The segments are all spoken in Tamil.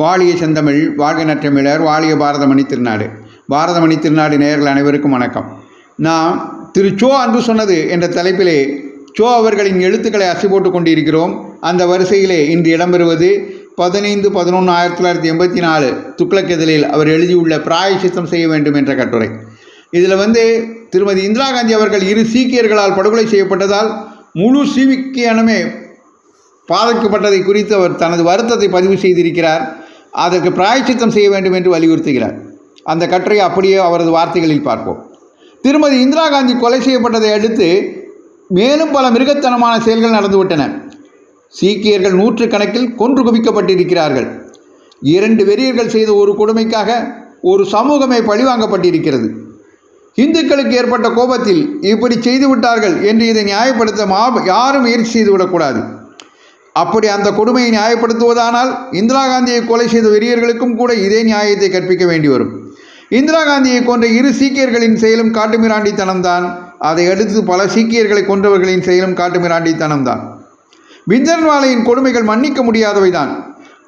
வாழிய செந்தமிழ் வாழ்க நற்றமிழர் வாழிய பாரதமணி திருநாடு. பாரதமணி திருநாடு நேயர்கள் அனைவருக்கும் வணக்கம். நாம் திரு சோ அன்று சொன்னது என்ற தலைப்பிலே சோ அவர்களின் எழுத்துக்களை அசை போட்டு கொண்டிருக்கிறோம். அந்த வரிசையிலே இன்று இடம்பெறுவது பதினைந்து பதினொன்று ஆயிரத்தி தொள்ளாயிரத்தி எண்பத்தி நாலு துக்ளக் இதழில் அவர் எழுதியுள்ள பிராயசித்தம் செய்ய வேண்டும் என்ற கட்டுரை. இதில் வந்து திருமதி இந்திரா காந்தி அவர்கள் இரு சீக்கியர்களால் படுகொலை செய்யப்பட்டதால் முழு சீக்கியனமே பாதிக்கப்பட்டதை குறித்து அவர் தனது வருத்தத்தை பதிவு செய்திருக்கிறார். அதற்கு பிராயச்சித்தம் செய்ய வேண்டும் என்று வலியுறுத்துகிறார். அந்த கட்டுரை அப்படியே அவரது வார்த்தைகளில் பார்ப்போம். திருமதி இந்திரா காந்தி கொலை செய்யப்பட்டதை அடுத்து மேலும் பல மிருகத்தனமான செயல்கள் நடந்துவிட்டன சீக்கியர்கள் நூற்றுக்கணக்கில் கொன்று குவிக்கப்பட்டிருக்கிறார்கள். இரண்டு வெறியர்கள் செய்த ஒரு கொடுமைக்காக ஒரு சமூகமே பழிவாங்கப்பட்டிருக்கிறது. இந்துக்களுக்கு ஏற்பட்ட கோபத்தில் இப்படி செய்து விட்டார்கள் என்று இதை நியாயப்படுத்த மா யாரும் முயற்சி செய்துவிடக்கூடாது. அப்படி அந்த கொடுமையை நியாயப்படுத்துவதானால் இந்திரா காந்தியை கொலை செய்த வெறியர்களுக்கும் கூட இதே நியாயத்தை கற்பிக்க வேண்டி வரும். இந்திரா காந்தியை கொன்ற இரு சீக்கியர்களின் செயலும் காட்டுமிராண்டித்தனம்தான். அதை அடுத்து பல சீக்கியர்களை கொன்றவர்களின் செயலும் காட்டுமிராண்டித்தனம்தான். பிஞ்சன்வாலையின் கொடுமைகள் மன்னிக்க முடியாதவைதான்.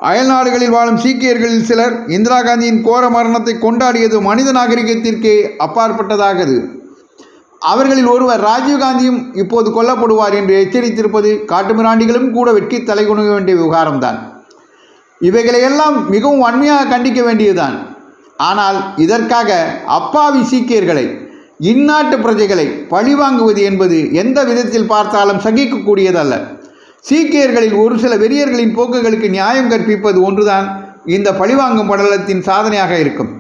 அயல் நாடுகளில் வாழும் சீக்கியர்களில் சிலர் இந்திரா காந்தியின் கோர மரணத்தை கொண்டாடியது மனித நாகரிகத்திற்கே அப்பாற்பட்டதாகது. அவர்களில் ஒருவர் ராஜீவ்காந்தியும் இப்போது கொல்லப்படுவார் என்று எச்சரித்திருப்பது காட்டுமிராண்டிகளும் கூட வெட்கி தலைகுனிய வேண்டிய விவகாரம்தான். இவைகளையெல்லாம் மிகவும் வன்மையாக கண்டிக்க வேண்டியதுதான். ஆனால் இதற்காக அப்பாவி சீக்கியர்களை இந்நாட்டு பிரஜைகளை பழிவாங்குவது என்பது எந்த விதத்தில் பார்த்தாலும் சகிக்கக்கூடியதல்ல. சீக்கியர்களில் ஒரு சில வெறியர்களின் போக்குகளுக்கு நியாயம் கற்பிப்பது ஒன்றுதான் இந்த பழிவாங்கும் படலத்தின் சாதனையாக இருக்கும்.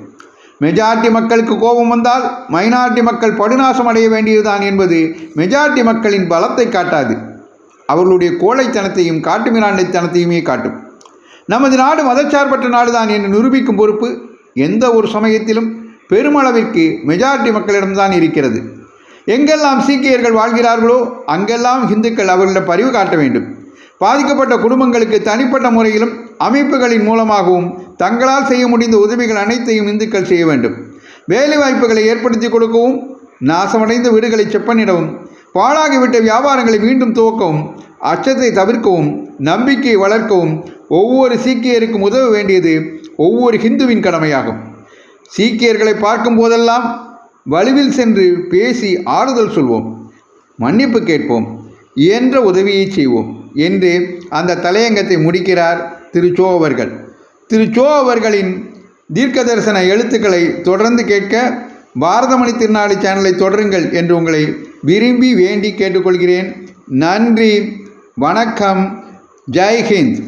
மெஜாரிட்டி மக்களுக்கு கோபம் வந்தால் மைனாரிட்டி மக்கள் படுநாசம் அடைய வேண்டியதுதான் என்பது மெஜாரிட்டி மக்களின் பலத்தை காட்டாது. அவர்களுடைய கோழைத்தனத்தையும் காட்டுமிராண்டைத்தனத்தையுமே காட்டும். நமது நாடு மதச்சார்பற்ற நாடுதான் என்று நிரூபிக்கும் பொறுப்பு எந்த ஒரு சமயத்திலும் பெருமளவிற்கு மெஜாரிட்டி மக்களிடம்தான் இருக்கிறது. எங்கெல்லாம் சீக்கியர்கள் வாழ்கிறார்களோ அங்கெல்லாம் இந்துக்கள் அவர்களிடம் பரிவு காட்ட வேண்டும். பாதிக்கப்பட்ட குடும்பங்களுக்கு தனிப்பட்ட முறையிலும் அமைப்புகளின் மூலமாகவும் தங்களால் செய்ய முடிந்த உதவிகள் அனைத்தையும் இந்துக்கள் செய்ய வேண்டும். வேலைவாய்ப்புகளை ஏற்படுத்தி கொடுக்கவும் நாசமடைந்த வீடுகளை செப்பனிடவும் பாழாகிவிட்ட வியாபாரங்களை மீண்டும் துவக்கவும் அச்சத்தை தவிர்க்கவும் நம்பிக்கையை வளர்க்கவும் ஒவ்வொரு சீக்கியருக்கும் உதவ வேண்டியது ஒவ்வொரு ஹிந்துவின் கடமையாகும். சீக்கியர்களை பார்க்கும் போதெல்லாம் வலுவில் சென்று பேசி ஆறுதல் சொல்வோம் மன்னிப்பு கேட்போம் இயன்ற உதவியை செய்வோம் என்று அந்த தலையங்கத்தை முடிக்கிறார் திரு சோ அவர்கள் திரு சோ அவர்களின் தீர்க்க தரிசன எழுத்துக்களை தொடர்ந்து கேட்க பாரதமணி திருநாடு சேனலை தொடருங்கள் என்று உங்களை விரும்பி வேண்டி கேட்டுக்கொள்கிறேன். நன்றி. வணக்கம். ஜெய்ஹிந்த்